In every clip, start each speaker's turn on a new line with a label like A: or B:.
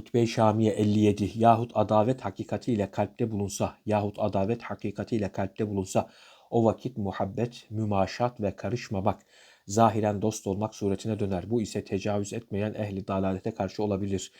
A: Hutbe-i Şamiye 57 yahut adavet hakikatiyle kalpte bulunsa yahut adavet hakikatiyle kalpte bulunsa o vakit muhabbet, mümaşat ve karışmamak zahiren dost olmak suretine döner. Bu ise tecavüz etmeyen ehli dalalete karşı olabilir.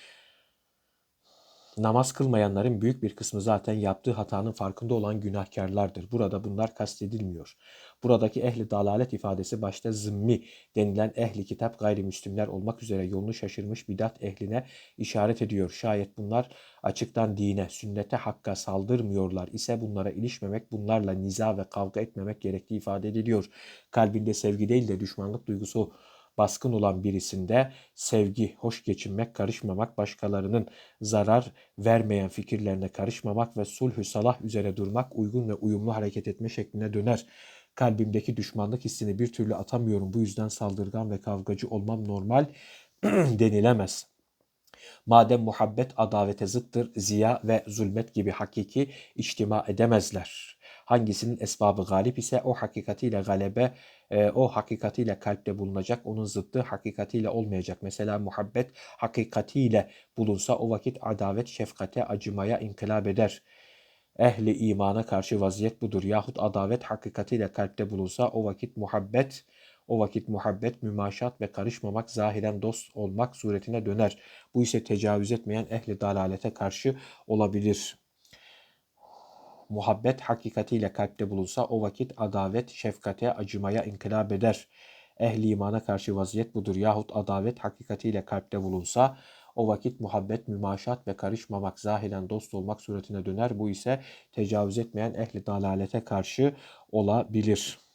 A: Namaz kılmayanların büyük bir kısmı zaten yaptığı hatanın farkında olan günahkarlardır. Burada bunlar kastedilmiyor. Buradaki ehli dalalet ifadesi başta zımmi denilen ehli kitap gayrimüslimler olmak üzere yolunu şaşırmış bidat ehline işaret ediyor. Şayet bunlar açıktan dine, sünnete, hakka saldırmıyorlar ise bunlara ilişmemek, bunlarla niza ve kavga etmemek gerektiği ifade ediliyor. Kalbinde sevgi değil de düşmanlık duygusu baskın olan birisinde sevgi, hoş geçinmek, karışmamak, başkalarının zarar vermeyen fikirlerine karışmamak ve sulhü salah üzere durmak, uygun ve uyumlu hareket etme şekline döner. Kalbimdeki düşmanlık hissini bir türlü atamıyorum. Bu yüzden saldırgan ve kavgacı olmam normal denilemez. Madem muhabbet adavete zıttır, ziya ve zulmet gibi hakiki içtima edemezler. Hangisinin esbabı galip ise o hakikatiyle galebe, e, o hakikatiyle kalpte bulunacak, onun zıttı hakikatiyle olmayacak. Mesela muhabbet hakikatiyle bulunsa o vakit adavet şefkate, acımaya inkılap eder. Ehli imana karşı vaziyet budur. Yahut adavet hakikatiyle kalpte bulunsa o vakit muhabbet, o vakit muhabbet, mümaşat ve karışmamak, zahiren dost olmak suretine döner. Bu ise tecavüz etmeyen ehli dalalete karşı olabilir. Muhabbet hakikatiyle kalpte bulunsa o vakit adavet, şefkate, acımaya inkılap eder. Ehli imana karşı vaziyet budur. Yahut adavet hakikatiyle kalpte bulunsa o vakit muhabbet, mümaşat ve karışmamak, zahiren dost olmak suretine döner. Bu ise tecavüz etmeyen ehli dalalete karşı olabilir.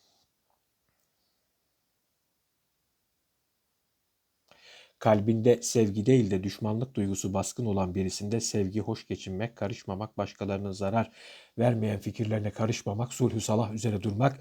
A: Kalbinde sevgi değil de düşmanlık duygusu baskın olan birisinde sevgi, hoş geçinmek, karışmamak, başkalarının zarar vermeyen fikirlerine karışmamak, sulhü salah üzere durmak,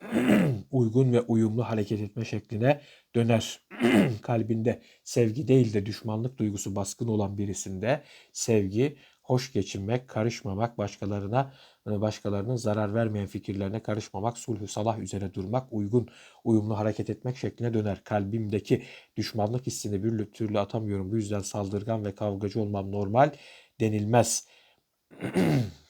A: uygun ve uyumlu hareket etme şekline döner. Kalbinde sevgi değil de düşmanlık duygusu baskın olan birisinde sevgi, hoş geçinmek, karışmamak, başkalarına e, başkalarının zarar vermeyen fikirlerine karışmamak, sulhü salah üzere durmak, uygun, uyumlu hareket etmek şekline döner. Kalbimdeki düşmanlık hissini bir türlü atamıyorum. Bu yüzden saldırgan ve kavgacı olmam normal denilmez.